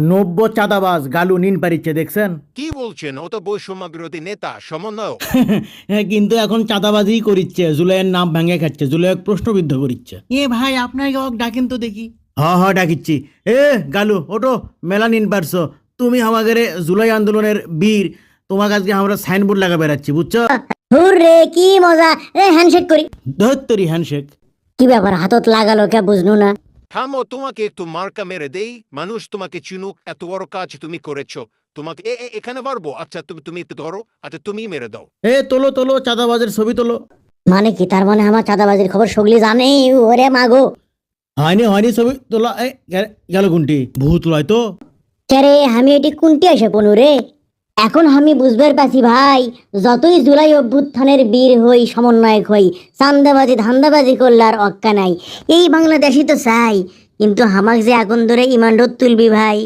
নব্য চাঁদাবাজ গালু নিন পারিচ্ছে দেখছেন? কি বলছেন? ও তো বৈষম্য নেতা সমন্বয় হ্যাঁ, কিন্তু এখন চাঁদাবাজি করিচ্ছে জুলাইয়ের নাম ভেঙে খাচ্ছে জুলাই প্রশ্নবিদ্ধ করিচ্ছে। এ ভাই আপনাকে ওক ডাকেন তো দেখি। হ হ ডাকিচ্ছি। এ গালু ওটো মেলা নিন পারছ। তুমি আমাদের জুলাই আন্দোলনের বীর। তোমাকে আজকে আমরা সাইনবোর্ড লাগা বেড়াচ্ছি বুঝছ? হুররে কি মজা। এ হ্যান্ডশেক করি। ধত্তরি হ্যান্ডশেক কি ব্যাপার হাতত লাগালো কে বুঝনু না। থামো তোমাকে একটু মার্কা মেরে দেই মানুষ তোমাকে চিনুক এত বড় কাজ তুমি করেছ তোমাকে এখানে পারব আচ্ছা তুমি তুমি একটু ধরো আচ্ছা তুমি মেরে দাও এ তোলো তোলো চাঁদাবাজের ছবি তোলো মানে কি তার মানে আমার চাঁদাবাজির খবর সগলি জানে ওরে মাগো হয়নি হয়নি ছবি তোলা গেল কোনটি ভূত লয় তো কেরে আমি এটি কোনটি এসে পনু রে এখন আমি বুঝবার পাচ্ছি ভাই, যতই জুলাই অভ্যুত্থানের বীর হই, সমন্বয়ক হই, চান্দাবাজি, ধান্দাবাজি করলে আর অক্কা নাই। এই বাংলাদেশই তো চাই, কিন্তু হামাক যে আগুন ধরে ইমান তুলবি ভাই।